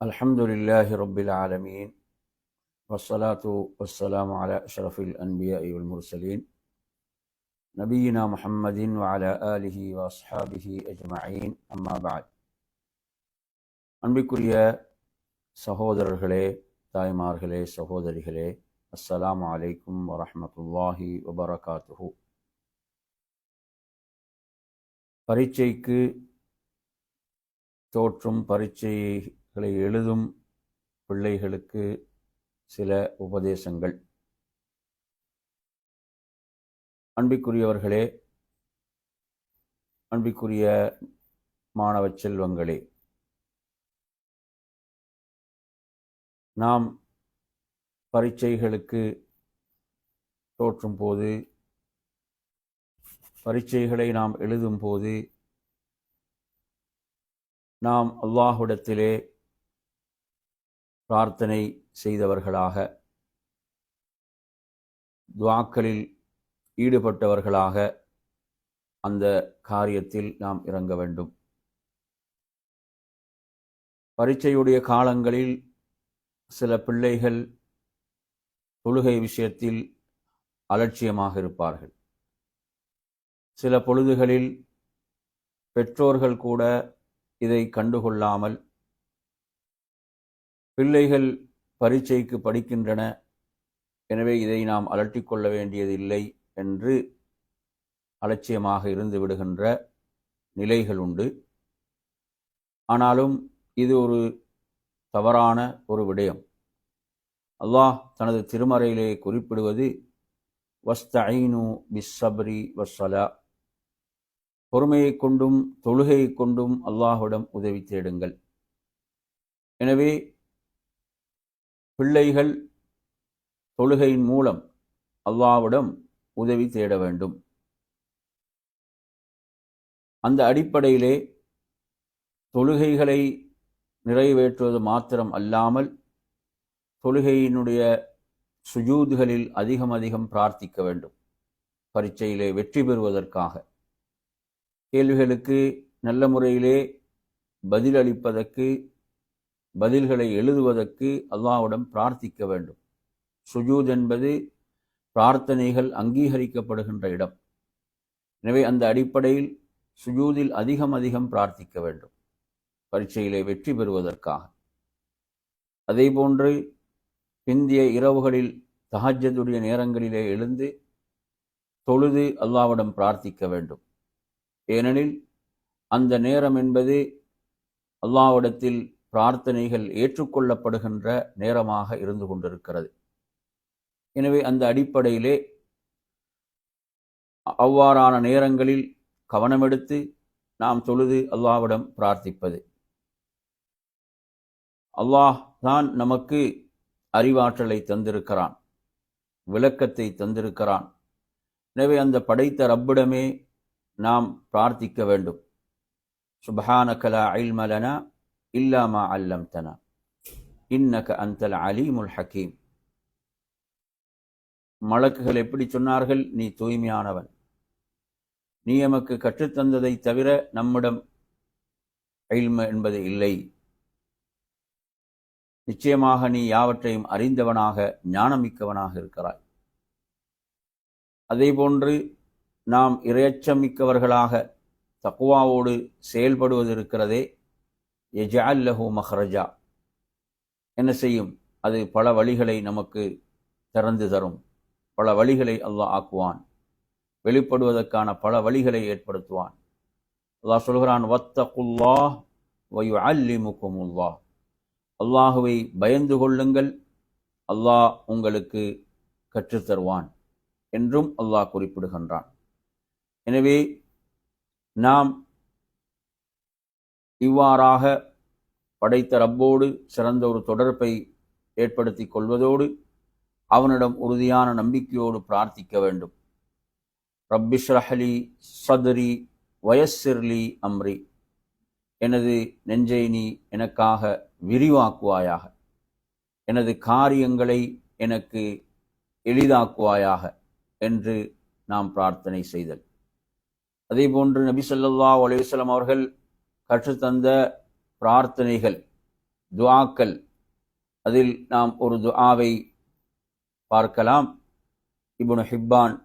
الحمد لله رب العالمين والصلاة والسلام على أشرف الأنبياء والمرسلين نبينا محمد وعلى آله وأصحابه أجمعين أما بعد அன்பிற்குரிய சகோதரர்களே தாய்மார்களே சகோதரிகளே அஸ்ஸலாமு அலைக்கும் வரஹ்மத்துல்லாஹி வபரகாத்துஹு பரீட்சைக்கு தோற்றும் பரீட்சைகளை எழுதும் பிள்ளைகளுக்கு சில உபதேசங்கள். அன்பிக்குரியவர்களே அன்பிக்குரிய மாணவ செல்வங்களே நாம் பரீட்சைகளுக்கு தோற்றும் போது பரீட்சைகளை நாம் எழுதும் போது நாம் அல்லாஹுடத்திலே பிரார்த்தனை செய்தவர்களாக துவாக்களில் ஈடுபட்டவர்களாக அந்த காரியத்தில் நாம் இறங்க வேண்டும். பரீட்சையுடைய காலங்களில் சில பிள்ளைகள் தொழுகை விஷயத்தில் அலட்சியமாக இருப்பார்கள். சில பொழுதுகளில் பெற்றோர்கள் கூட இதை கண்டுகொள்ளாமல் பிள்ளைகள் பரீட்சைக்கு படிக்கின்றன. எனவே இதை நாம் அலட்டிக்கொள்ள வேண்டியதில்லை என்று அலட்சியமாக இருந்து விடுகின்ற நிலைகள் உண்டு. ஆனாலும் இது ஒரு தவறான ஒரு விடயம். அல்லாஹ் தனது திருமறையிலே குறிப்பிடுவது வஸ்தஐனு பிஸ்ஸபரி வஸ்ஸலா. பொறுமையை கொண்டும் தொழுகையை கொண்டும் அல்லாஹ்விடம் உதவி தேடுங்கள். எனவே பிள்ளைகள் தொழுகையின் மூலம் அல்லாவிடம் உதவி தேட வேண்டும். அந்த அடிப்படையிலே தொழுகைகளை நிறைவேற்றுவது மாத்திரம் அல்லாமல் தொழுகையினுடைய சுஜூதுகளில் அதிகம் அதிகம் பிரார்த்திக்க வேண்டும். பரீட்சையிலே வெற்றி பெறுவதற்காக. கேள்விகளுக்கு நல்ல முறையிலே பதிலளிப்பதற்கு பதில்களை எழுதுவதற்கு அல்லாஹ்விடம் பிரார்த்திக்க வேண்டும். சுஜூத் என்பது பிரார்த்தனைகள் அங்கீகரிக்கப்படுகின்ற இடம். எனவே அந்த அடிப்படையில் சுஜூதில் அதிகம் அதிகம் பிரார்த்திக்க வேண்டும். பரீட்சையிலே வெற்றி பெறுவதற்காக. அதேபோன்று பிந்திய இரவுகளில் தஹஜதுடைய நேரங்களிலே எழுந்து தொழுது அல்லாவிடம் பிரார்த்திக்க வேண்டும். ஏனெனில் அந்த நேரம் என்பது அல்லாவிடத்தில் பிரார்த்தனைகள் ஏற்றுக்கொள்ளப்படுகின்ற நேரமாக இருந்து கொண்டிருக்கிறது. எனவே அந்த அடிப்படையிலே அவ்வாறான நேரங்களில் கவனமெடுத்து நாம் தொழுது அல்லாவிடம் பிரார்த்திப்பது. அல்லாஹ் தான் நமக்கு அறிவாற்றலை தந்திருக்கிறான் விளக்கத்தை தந்திருக்கிறான். எனவே அந்த படைத்த ரப்பிடமே நாம் பிரார்த்திக்க வேண்டும். சுபஹானகலா ஐல்மலனா இல்லாமா அல்லம் தனா இன்னக அந்தல் அலீமுல் ஹக்கீம் மலக்குகள் எப்படி சொன்னார்கள்? நீ தூய்மையானவன். நீ எமக்கு கற்றுத்தந்ததை தவிர நம்மிடம் ஐல்ம என்பது இல்லை. நிச்சயமாக நீ யாவற்றையும் அறிந்தவனாக ஞானமிக்கவனாக இருக்கிறாய். அதேபோன்று நாம் இரையச்சமிக்கவர்களாக தக்குவாவோடு செயல்படுவது இருக்கிறதே எஜால்லஹு மஹ்ரஜா என்ன செய்யும்? அது பல வழிகளை நமக்கு திறந்து தரும். பல வழிகளை அல்லாஹ் ஆக்குவான். வெளிப்படுவதற்கான பல வழிகளை ஏற்படுத்துவான். அல்லாஹ் சொல்கிறான் வத்தகுல்லாஹ் வயு அல்லிமுக்குமுல்லா அல்லாஹுவை பயந்து கொள்ளுங்கள். அல்லாஹ் உங்களுக்கு கற்றுத்தருவான் என்றும் அல்லாஹ் குறிப்பிடுகின்றான். எனவே நாம் இவ்வாறாக படைத்த ரப்போடு சிறந்த ஒரு தொடர்பை ஏற்படுத்தி கொள்வதோடு அவனிடம் உறுதியான நம்பிக்கையோடு பிரார்த்திக்க வேண்டும். ரப்பிஷ்ரஹலி சதுரி வயசிர்லி அம்ரி. எனது நெஞ்சை நீ எனக்காக விரிவாக்குவாயாக. எனது காரியங்களை எனக்கு எளிதாக்குவாயாக என்று நாம் பிரார்த்தனை செய்தல். அதேபோன்று நபி சொல்லா அலைஹி அவர்கள் கற்றுத்தந்த பிரார்த்தனைகள் துவாக்கள். அதில் நாம் ஒரு துஆவை பார்க்கலாம். இப்னு ஹிப்பான்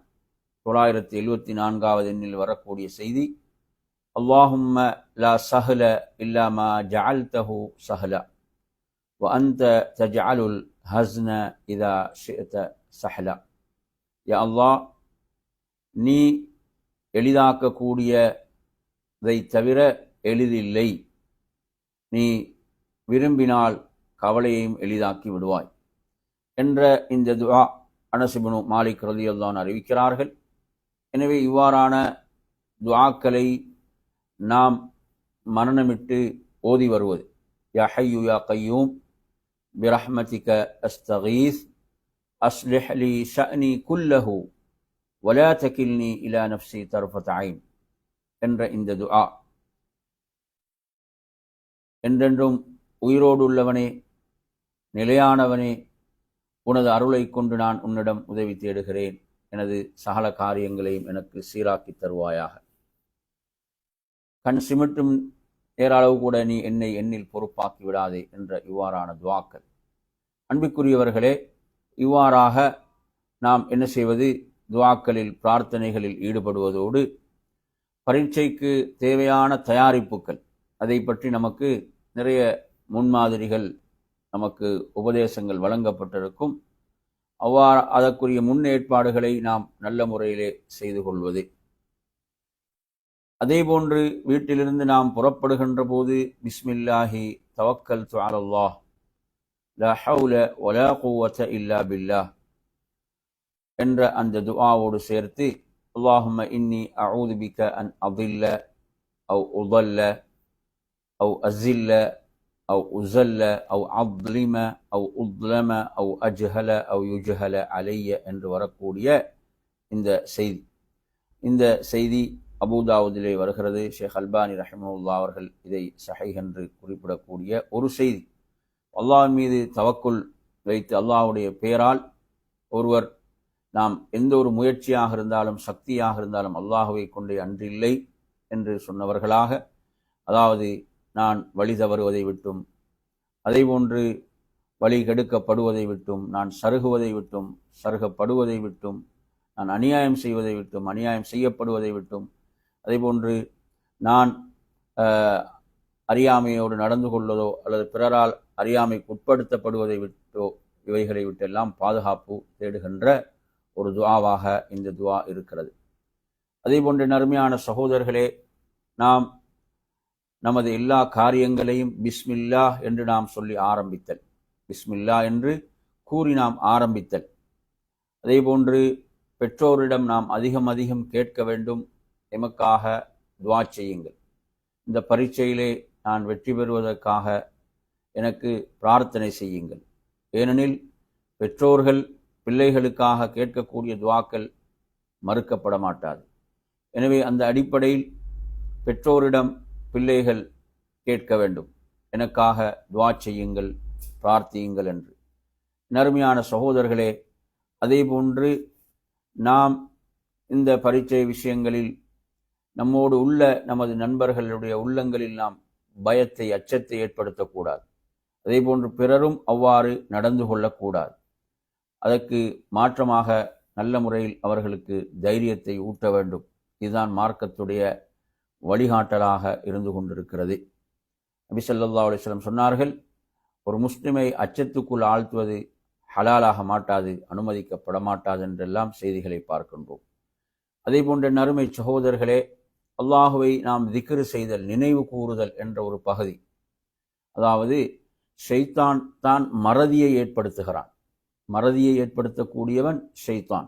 தொள்ளாயிரத்தி எழுபத்தி நான்காவது எண்ணில் வரக்கூடிய செய்தி அல்லாஹும்ம லா சஹல இல்லாமா ஜால் தஹு சஹலா வ அந்த தஜாலுல் ஹஸ்ன இதா ஷிஅத சஹலா. யா அல்லாஹ் நீ எளிதாக்கக்கூடியதை தவிர எளிதில்லை நீ விரும்பினால் கவலையையும் எளிதாக்கி விடுவாய் என்ற இந்த துவா அனசிபனு மாலிக் ரதியல்தான் அறிவிக்கிறார்கள். எனவே இவ்வாறான துவாக்களை நாம் மரணமிட்டு ஓதி வருவது. யா ஹையு யா கையூம் பிரஹ்மதிக அஸ்தகீஸ் அஸ்லிஹ் லி ஷனி குல்லஹு வலா தகில்னி இலா நஃப்சி தர்ஃபத் ஐன் என்ற இந்த துஆ என்றென்றும் உயிரோடு உள்ளவனே நிலையானவனே உனது அருளை கொண்டு நான் உன்னிடம் உதவி தேடுகிறேன். எனது சகல காரியங்களையும் எனக்கு சீராக்கி தருவாயாக. கண் சிமிட்டும் நேரளவு கூட நீ என்னை எண்ணில் பொறுப்பாக்கி விடாதே என்ற இவ்வாறான துவாக்கள். அன்பிற்குரியவர்களே இவ்வாறாக நாம் என்ன செய்வது? துவாக்களில் பிரார்த்தனைகளில் ஈடுபடுவதோடு பரீட்சைக்கு தேவையான தயாரிப்புகள் அதை பற்றி நமக்கு நிறைய முன்மாதிரிகள் நமக்கு உபதேசங்கள் வழங்கப்பட்டிருக்கும். அவ்வாறு அதற்குரிய முன்னேற்பாடுகளை நாம் நல்ல முறையிலே செய்து கொள்வது. அதேபோன்று வீட்டிலிருந்து நாம் புறப்படுகின்ற போது பிஸ்மில்லாஹி தவக்கல் அலல்லாஹ். லா ஹவுல வலா குவத்த இல்லா பில்லா என்ற அந்த துஆவோடு சேர்த்து அல்லாஹும இன்னி அவுதுபிக்க அன் அதில்ல அவ் உதல்ல அவு அசில்ல أو أزل أو أظلم أو أظلم أو أجهل أو يجهل علي என்று வரக்கூடிய இந்த செய்தி இந்த செய்தி அபுதாவுதிலே வருகிறது ஷேக் அல்பானி ரஹிமுல்லா அவர்கள் இதை சஹை என்று குறிப்பிடக்கூடிய ஒரு செய்தி அல்லாஹ் மீது தவக்குள் வைத்து அல்லாஹ்வுடைய பெயரால் ஒருவர் நாம் எந்த ஒரு முயற்சியாக இருந்தாலும் சக்தியாக இருந்தாலும் அல்லாஹுவை கொண்டே அன்றில்லை என்று சொன்னவர்களாக அதாவது நான் வழி தவறுவதை விட்டும் அதேபோன்று வழி கெடுக்கப்படுவதை விட்டும் நான் சருகுவதை விட்டும் சருகப்படுவதை விட்டும் நான் அநியாயம் செய்வதை விட்டும் அநியாயம் செய்யப்படுவதை விட்டும் அதேபோன்று நான் அறியாமையோடு நடந்து கொள்வதோ அல்லது பிறரால் அறியாமைக்கு உட்படுத்தப்படுவதை விட்டோ இவைகளை விட்டெல்லாம் பாதுகாப்பு தேடுகின்ற ஒரு துவாவாக இந்த துவா இருக்கிறது. அதேபோன்று நறுமையான சகோதரர்களே நாம் நமது எல்லா காரியங்களையும் பிஸ்மில்லா என்று நாம் சொல்லி ஆரம்பித்தல். பிஸ்மில்லா என்று கூறி நாம் ஆரம்பித்தல். அதேபோன்று பெற்றோரிடம் நாம் அதிகம் அதிகம் கேட்க வேண்டும். எமக்காக துவா செய்யுங்கள். இந்த பரீட்சையிலே நான் வெற்றி பெறுவதற்காக எனக்கு பிரார்த்தனை செய்யுங்கள். ஏனெனில் பெற்றோர்கள் பிள்ளைகளுக்காக கேட்கக்கூடிய துவாக்கள் மறுக்கப்பட மாட்டாது எனவே அந்த அடிப்படையில் பெற்றோரிடம் பிள்ளைகள் கேட்க வேண்டும். எனக்காக துவா செய்யுங்கள் பிரார்த்தியுங்கள் என்று. நறுமையான சகோதரர்களே அதேபோன்று நாம் இந்த பரீட்சை விஷயங்களில் நம்மோடு உள்ள நமது நண்பர்களுடைய உள்ளங்களில் நாம் பயத்தை அச்சத்தை ஏற்படுத்தக்கூடாது. அதேபோன்று பிறரும் அவ்வாறு நடந்து கொள்ளக்கூடாது. அதற்கு மாற்றமாக நல்ல முறையில் அவர்களுக்கு தைரியத்தை ஊட்ட வேண்டும். இதுதான் மார்க்கத்துடைய வழிகாட்டலாக இருந்து கொண்டிருக்கிறது. அபிசல்லா ஸல்லல்லாஹு சொன்னார்கள் ஒரு முஸ்லிமை அச்சத்துக்குள் ஆழ்த்துவது ஹலாலாக மாட்டாது அனுமதிக்கப்பட மாட்டாது என்றெல்லாம் செய்திகளை பார்க்கின்றோம். அதே போன்ற நறுமை சகோதரர்களே அல்லாஹுவை நாம் திக்ரு செய்தல் நினைவு கூறுதல் என்ற ஒரு பகுதி. அதாவது ஷெய்தான் தான் மறதியை ஏற்படுத்துகிறான். மறதியை ஏற்படுத்தக்கூடியவன் ஷெய்தான்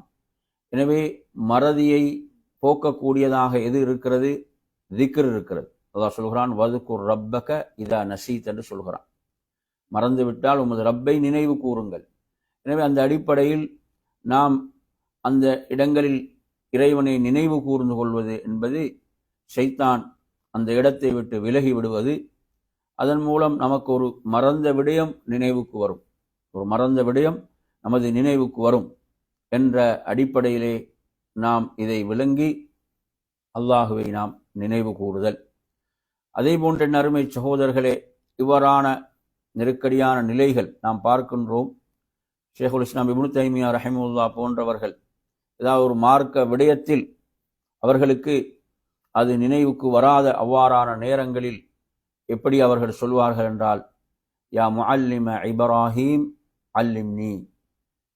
எனவே மறதியை போக்கக்கூடியதாக எது இருக்கிறது? திக்ர் இருக்கிறது. அதான் சொல்கிறான் வதுக்குர் ரப்பக இதா நசீத் என்று சொல்கிறான். மறந்து விட்டால் உமது ரப்பை நினைவு கூறுங்கள். எனவே அந்த அடிப்படையில் நாம் அந்த இடங்களில் இறைவனை நினைவு கூர்ந்து கொள்வது என்பது சைத்தான் அந்த இடத்தை விட்டு விலகி விடுவது அதன் மூலம் நமக்கு ஒரு மறந்த விடயம் நினைவுக்கு வரும். ஒரு மறந்த விடயம் நமது நினைவுக்கு வரும் என்ற அடிப்படையிலே நாம் இதை விளங்கி அல்லாஹுவை நாம் நினைவு கூறுதல். அதே போன்ற நறுமை சகோதரர்களே இவ்வாறான நெருக்கடியான நிலைகள் நாம் பார்க்கின்றோம். ஷேகுல் இஸ்லாம் இபுனு தைமியா ரஹிமுல்லா போன்றவர்கள் ஏதாவது ஒரு மார்க்க விடயத்தில் அவர்களுக்கு அது நினைவுக்கு வராத அவ்வாறான நேரங்களில் எப்படி அவர்கள் சொல்வார்கள் என்றால் யா முஅல்லிம இப்ராஹீம் அல்லிம்னி.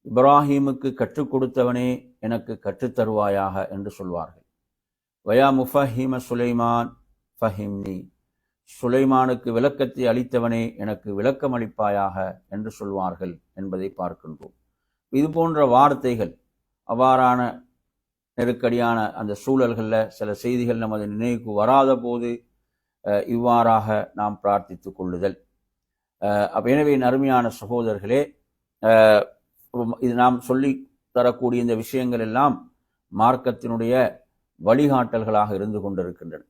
இப்ராஹீமுக்கு கற்றுக் கொடுத்தவனே எனக்கு கற்றுத்தருவாயாக என்று சொல்வார்கள். வயா முஃபஹிம சுலைமான் ஃபஹிம்னி சுலைமானுக்கு விளக்கத்தை அளித்தவனே எனக்கு விளக்கம் அளிப்பாயாக என்று சொல்வார்கள் என்பதை பார்க்கின்றோம். இது போன்ற வார்த்தைகள் அவ்வாறான நெருக்கடியான அந்த சூழல்களில் சில செய்திகள் நமது நினைவுக்கு வராத போது இவ்வாறாக நாம் பிரார்த்தித்து கொள்ளுதல். எனவே அருமையான சகோதரர்களே இது நாம் சொல்லி தரக்கூடிய இந்த விஷயங்கள் எல்லாம் மார்க்கத்தினுடைய வழிகாட்டல்களாக இருந்து கொண்டிருக்கின்றன.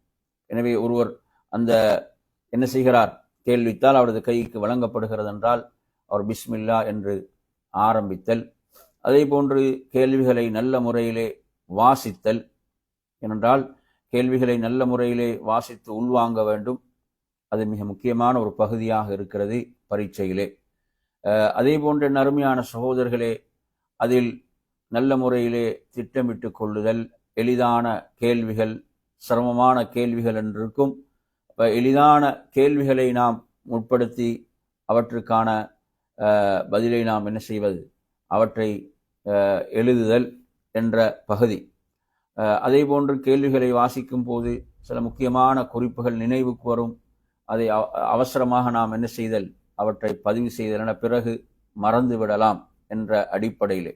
எனவே ஒருவர் அந்த என்ன செய்கிறார்? கேள்வித்தால் அவரது கைக்கு வழங்கப்படுகிறது என்றால் அவர் பிஸ்மில்லா என்று ஆரம்பித்தல் அதே போன்று கேள்விகளை நல்ல முறையிலே வாசித்தல் ஏனென்றால் கேள்விகளை நல்ல முறையிலே வாசித்து உள்வாங்க வேண்டும். அது மிக முக்கியமான ஒரு பகுதியாக இருக்கிறது பரீட்சையிலே. அதே போன்ற நறுமையான சகோதரர்களே அதில் நல்ல முறையிலே திட்டமிட்டு கொள்ளுதல் எளிதான கேள்விகள் சிரமமான கேள்விகள் என்று இருக்கும் எளிதான கேள்விகளை நாம் முற்படுத்தி அவற்றுக்கான பதிலை நாம் என்ன செய்வது? அவற்றை எழுதுதல் என்ற பகுதி. அதே போன்று கேள்விகளை வாசிக்கும் போது சில முக்கியமான குறிப்புகள் நினைவுக்கு வரும். அதை அவசரமாக நாம் என்ன செய்தல்? அவற்றை பதிவு செய்தல் என பிறகு மறந்து விடலாம் என்ற அடிப்படையிலே.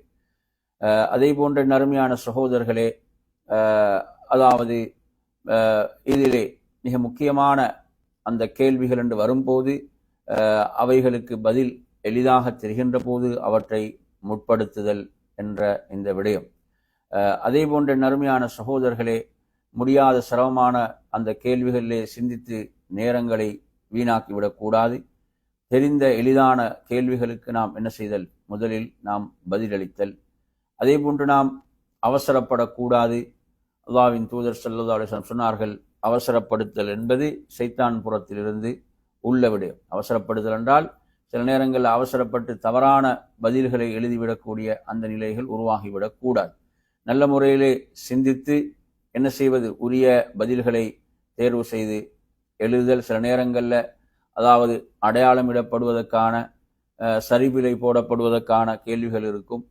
அதே போன்ற நறுமையான சகோதரர்களே அதாவது இதிலே மிக முக்கியமான அந்த கேள்விகள் என்று வரும்போது அவைகளுக்கு பதில் எளிதாக தெரிகின்ற போது அவற்றை முற்படுத்துதல் என்ற இந்த விடயம். அதே போன்ற நறுமையான சகோதரர்களே முடியாத சிரமமான அந்த கேள்விகளிலே சிந்தித்து நேரங்களை வீணாக்கிவிடக்கூடாது தெரிந்த எளிதான கேள்விகளுக்கு நாம் என்ன செய்தல்? முதலில் நாம் பதிலளித்தல். அதே போன்று நாம் அவசரப்படக்கூடாது அல்லாவின் தூதர் ஸல்லல்லாஹு சொன்னார்கள் அவசரப்படுத்தல் என்பது சைத்தான் புறத்திலிருந்து உள்ள விடயம். அவசரப்படுதல் என்றால் சில நேரங்களில் அவசரப்பட்டு தவறான பதில்களை எழுதிவிடக்கூடிய அந்த நிலைகள் உருவாகிவிடக்கூடாது நல்ல முறையிலே சிந்தித்து என்ன செய்வது? உரிய பதில்களை தேர்வு செய்து எழுதுதல். சில நேரங்களில் அதாவது அடையாளமிடப்படுவதற்கான சரிவிலை போடப்படுவதற்கான கேள்விகள் இருக்கும்.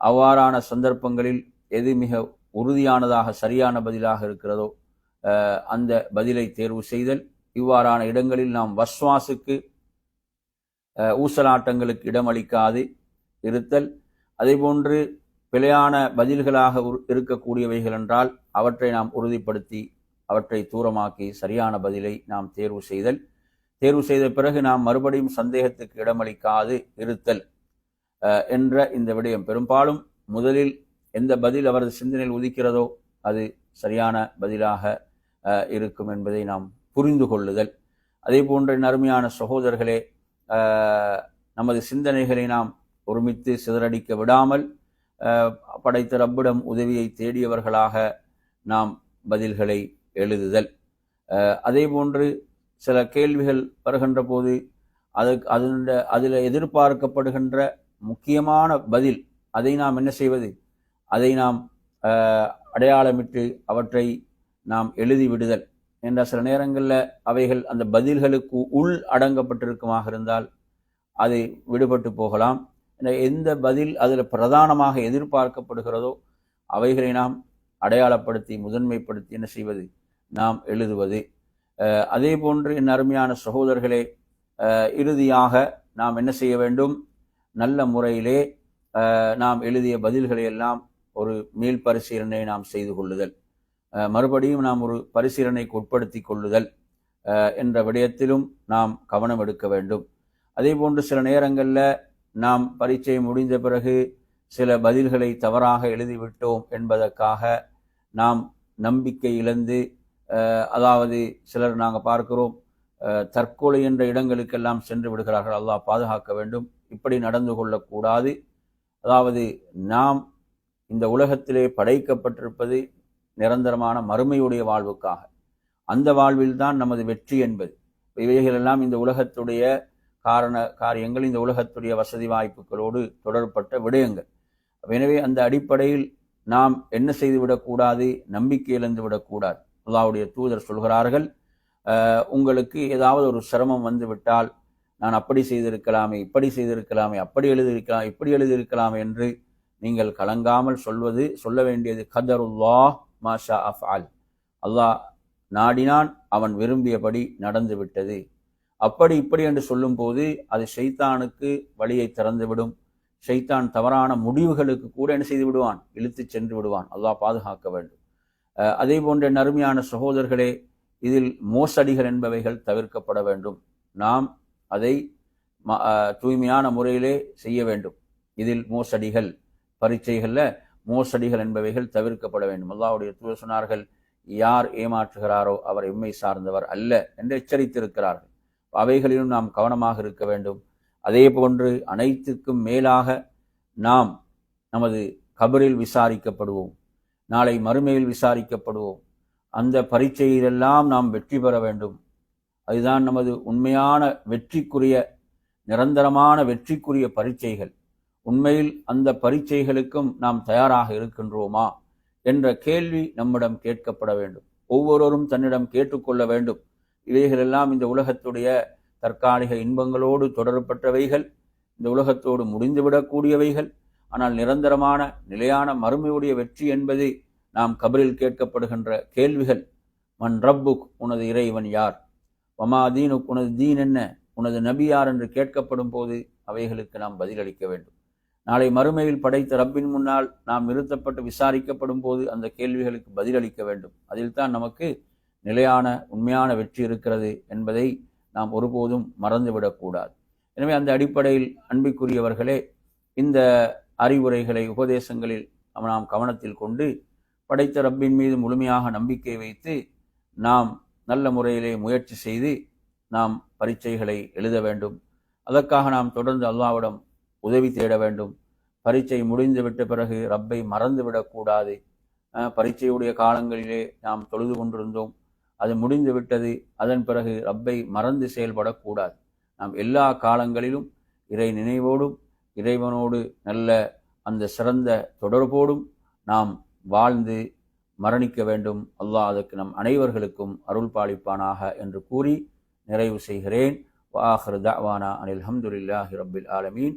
அவ்வாறான சந்தர்ப்பங்களில் எது மிக உறுதியானதாக சரியான பதிலாக இருக்கிறதோ அந்த பதிலை தேர்வு செய்தல் இவ்வாறான இடங்களில் நாம் வஸ்வாசுக்கு ஊசலாட்டங்களுக்கு இடமளிக்காது இருத்தல். அதேபோன்று பிழையான பதில்களாக உரு- இருக்கக்கூடியவைகள் என்றால் அவற்றை நாம் உறுதிப்படுத்தி அவற்றை தூரமாக்கி சரியான பதிலை நாம் தேர்வு செய்தல். தேர்வு செய்த பிறகு நாம் மறுபடியும் சந்தேகத்துக்கு இடமளிக்காது இருத்தல் என்ற இந்த விடயம். பெரும்பாலும் முதலில் எந்த பதில் அவரது சிந்தனையில் உதிக்கிறதோ அது சரியான பதிலாக இருக்கும் என்பதை நாம் புரிந்து கொள்ளுதல். அதே போன்ற அருமையான சகோதரர்களே நமது சிந்தனைகளை நாம் ஒருமித்து சிதறடிக்க விடாமல் படைத்த ரப்பிடம் உதவியை தேடியவர்களாக நாம் பதில்களை எழுதுதல். அதே போன்று சில கேள்விகள் வருகின்ற போது அதுக்கு அதனுடைய அதில் எதிர்பார்க்கப்படுகின்ற முக்கியமான பதில் அதை நாம் என்ன செய்வது? அதை நாம் அடையாளமிட்டு அவற்றை நாம் எழுதி விடுதல் என்ற சில நேரங்களில் அவைகள் அந்த பதில்களுக்கு உள் அடங்கப்பட்டிருக்குமாக இருந்தால் அது விடுபட்டு போகலாம். எந்த பதில் அதில் பிரதானமாக எதிர்பார்க்கப்படுகிறதோ அவைகளை நாம் அடையாளப்படுத்தி முதன்மைப்படுத்தி என்ன செய்வது? நாம் எழுதுவது. அதே போன்று என் அருமையான சகோதரர்களே இறுதியாக நாம் என்ன செய்ய வேண்டும்? நல்ல முறையிலே நாம் எழுதிய பதில்களை எல்லாம் ஒரு மீள் பரிசீலனை நாம் செய்து கொள்ளுதல். மறுபடியும் நாம் ஒரு பரிசீலனைக்கு உட்படுத்தி கொள்ளுதல் என்ற விடயத்திலும் நாம் கவனம் எடுக்க வேண்டும். அதே போன்று சில நேரங்களில் நாம் பரீட்சை முடிந்த பிறகு சில பதில்களை தவறாக எழுதிவிட்டோம் என்பதற்காக நாம் நம்பிக்கை இழந்து அதாவது சிலர் நாங்கள் பார்க்கிறோம் தற்கொலை என்ற இடங்களுக்கெல்லாம் சென்று விடுகிறார்கள். அல்லாஹ் பாதுகாக்க வேண்டும். இப்படி நடந்து கொள்ளக்கூடாது. அதாவது நாம் இந்த உலகத்திலே படைக்கப்பட்டிருப்பது நிரந்தரமான மறுமையுடைய வாழ்வுக்காக. அந்த வாழ்வில்தான் நமது வெற்றி என்பது. இவைகளெல்லாம் இந்த உலகத்துடைய காரண காரியங்கள் இந்த உலகத்துடைய வசதி வாய்ப்புகளோடு தொடர்பட்ட விடயங்கள். எனவே அந்த அடிப்படையில் நாம் என்ன செய்துவிடக்கூடாது நம்பிக்கை இழந்து விடக்கூடாது. அல்லாவுடைய தூதர் சொல்கிறார்கள் உங்களுக்கு ஏதாவது ஒரு சிரமம் வந்துவிட்டால் நான் அப்படி செய்திருக்கலாமே இப்படி செய்திருக்கலாமே அப்படி எழுதியிருக்கலாம் இப்படி எழுதியிருக்கலாமே என்று நீங்கள் கலங்காமல் சொல்வது சொல்ல வேண்டியது கதருல்லா மாஷா அஃப் அல் அல்லாஹ் நாடினான் அவன் விரும்பியபடி நடந்து விட்டது. அப்படி இப்படி என்று சொல்லும்போது அது ஷைத்தானுக்கு வழியை திறந்துவிடும். ஷைத்தான் தவறான முடிவுகளுக்கு கூட என்ன செய்து விடுவான்? இழுத்துச் சென்று விடுவான். அல்லாஹ் பாதுகாக்க வேண்டும். அதே போன்ற நறுமையான சகோதரர்களே இதில் மோசடிகள் என்பவைகள் தவிர்க்கப்பட வேண்டும். நாம் அதை ம- தூய்மையான முறையிலே செய்ய வேண்டும். இதில் மோசடிகள் பரீட்சைகளில் மோசடிகள் என்பவைகள் தவிர்க்கப்பட வேண்டும். அல்லாவுடைய தூதர் சொன்னார்கள் யார் ஏமாற்றுகிறாரோ அவர் எம்மை சார்ந்தவர் அல்ல என்று எச்சரித்திருக்கிறார்கள். அவைகளிலும் நாம் கவனமாக இருக்க வேண்டும். அதே போன்று அனைத்துக்கும் மேலாக நாம் நமது கபரில் விசாரிக்கப்படுவோம். நாளை மறுமையில் விசாரிக்கப்படுவோம். அந்த பரீட்சையிலெல்லாம் நாம் வெற்றி பெற வேண்டும். அதுதான் நமது உண்மையான வெற்றிக்குரிய நிரந்தரமான வெற்றிக்குரிய பரீட்சைகள். உண்மையில் அந்த பரீட்சைகளுக்கும் நாம் தயாராக இருக்கின்றோமா என்ற கேள்வி நம்மிடம் கேட்கப்பட வேண்டும். ஒவ்வொருவரும் தன்னிடம் கேட்டுக்கொள்ள வேண்டும். இவைகளெல்லாம் இந்த உலகத்துடைய தற்காலிக இன்பங்களோடு தொடரப்பட்டவைகள் இந்த உலகத்தோடு முடிந்துவிடக்கூடியவைகள். ஆனால் நிரந்தரமான நிலையான மறுமையுடைய வெற்றி என்பது நாம் கபரில் கேட்கப்படுகின்ற கேள்விகள் மன் ரப்புக் உனது இறைவன் யார்? வமா தீனுக் உனது தீன் என்ன? உனது நபி யார் என்று கேட்கப்படும் போது அவைகளுக்கு நாம் பதிலளிக்க வேண்டும். நாளை மறுமையில் படைத்த ரப்பின் முன்னால் நாம் நிறுத்தப்பட்டு விசாரிக்கப்படும் போது அந்த கேள்விகளுக்கு பதிலளிக்க வேண்டும். அதில்தான் நமக்கு நிலையான உண்மையான வெற்றி இருக்கிறது என்பதை நாம் ஒருபோதும் மறந்துவிடக்கூடாது எனவே அந்த அடிப்படையில் அன்பிற்குரியவர்களே இந்த அறிவுரைகளை உபதேசங்களில் நாம் கவனத்தில் கொண்டு படைத்த ரப்பின் மீது முழுமையாக நம்பிக்கை வைத்து நாம் நல்ல முறையிலே முயற்சி செய்து நாம் பரீட்சைகளை எழுத வேண்டும். அதற்காக நாம் தொடர்ந்து அல்லாவிடம் உதவி தேட வேண்டும். பரீட்சை முடிந்துவிட்ட பிறகு ரப்பை மறந்துவிடக்கூடாது பரீட்சையுடைய காலங்களிலே நாம் தொழுது கொண்டிருந்தோம். அது முடிந்து விட்டது. அதன் பிறகு ரப்பை மறந்து செயல்படக்கூடாது. நாம் எல்லா காலங்களிலும் இறை நினைவோடும் இறைவனோடு நல்ல அந்த சிறந்த தொடர்போடும் நாம் வாழ்ந்து மரணிக்க வேண்டும். அல்லாஹ் அதற்கு நம் அனைவர்களுக்கும் அருள் பாலிப்பானாக என்று கூறி நிறைவு செய்கிறேன். வாஹர் தவானா அனில் அஹமதுல்லாஹி ரபில் ஆலமீன்.